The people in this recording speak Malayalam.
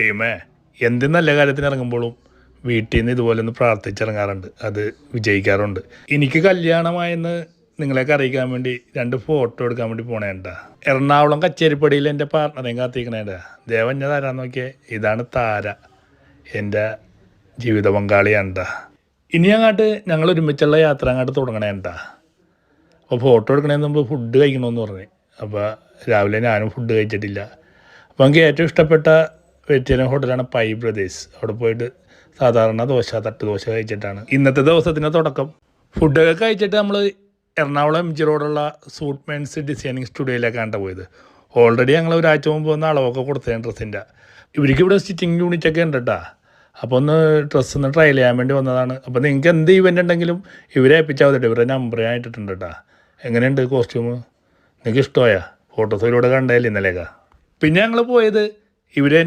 ടീമേ എന്ത് നല്ല കാര്യത്തിന് ഇറങ്ങുമ്പോഴും വീട്ടിൽ നിന്ന് ഇതുപോലെ ഒന്ന് പ്രാർത്ഥിച്ചിറങ്ങാറുണ്ട്. അത് വിജയിക്കാറുണ്ട്. എനിക്ക് കല്യാണമായെന്ന് നിങ്ങളെയൊക്കെ അറിയിക്കാൻ വേണ്ടി രണ്ട് ഫോട്ടോ എടുക്കാൻ വേണ്ടി പോണേണ്ട എറണാകുളം കച്ചേരിപ്പടിയിൽ എന്റെ പാർട്ണറേയും കാത്തിരിക്കണേണ്ട ദേവൻ താര നോക്കിയേ? ഇതാണ് താര. എന്റെ ജീവിത പങ്കാളിയാണ്ട ഇനി അങ്ങോട്ട് ഞങ്ങൾ ഒരുമിച്ചുള്ള യാത്ര അങ്ങോട്ട് തുടങ്ങണേണ്ട അപ്പോൾ ഫോട്ടോ എടുക്കണേന്ന് മുമ്പ് ഫുഡ് കഴിക്കണമെന്ന് പറഞ്ഞു. അപ്പോൾ രാവിലെ ഞാനും ഫുഡ് കഴിച്ചിട്ടില്ല. അപ്പോൾ എനിക്ക് ഏറ്റവും ഇഷ്ടപ്പെട്ട വെജിറ്റേറിയൻ ഹോട്ടലാണ് പൈ ബ്രദേഴ്സ്. അവിടെ പോയിട്ട് സാധാരണ ദോശ തട്ട് ദോശ കഴിച്ചിട്ടാണ്. ഇന്നത്തെ ദിവസത്തിന്റെ തുടക്കം. ഫുഡൊക്കെ കഴിച്ചിട്ട് നമ്മൾ എറണാകുളം എം ജി റോഡുള്ള സൂട്ട് മെൻസ് ഡിസൈനിങ് സ്റ്റുഡിയോയിലേക്കാണ് പോയത്. ഓൾറെഡി ഞങ്ങൾ ഒരാഴ്ച മുമ്പ് വന്ന അളവൊക്കെ കൊടുത്തതാണ് ഡ്രസ്സിന്റെ. ഇവർക്ക് ഇവിടെ സ്റ്റിച്ചിങ് യൂണിറ്റ് ഒക്കെ ഉണ്ട് കേട്ടോ അപ്പോൾ ഒന്ന് ഡ്രസ്സ് ഒന്ന് ട്രയൽ ചെയ്യാൻ വേണ്ടി വന്നതാണ്. അപ്പോൾ നിങ്ങൾക്ക് എന്ത് ഇവന്റ് ഉണ്ടെങ്കിലും ഇവരെ ഏൽപ്പിച്ചാൽ മതി ഇവരുടെ നമ്പർ ഞാൻ ഇട്ടിട്ടുണ്ട് കേട്ടോ എങ്ങനെയുണ്ട് കോസ്റ്റ്യൂം നിങ്ങൾക്ക് ഇഷ്ടമായാ? ഫോട്ടോസിലൂടെ കണ്ടതല്ലേ ഇന്നലെയൊക്കെ? പിന്നെ ഞങ്ങൾ പോയത് ഇവരെ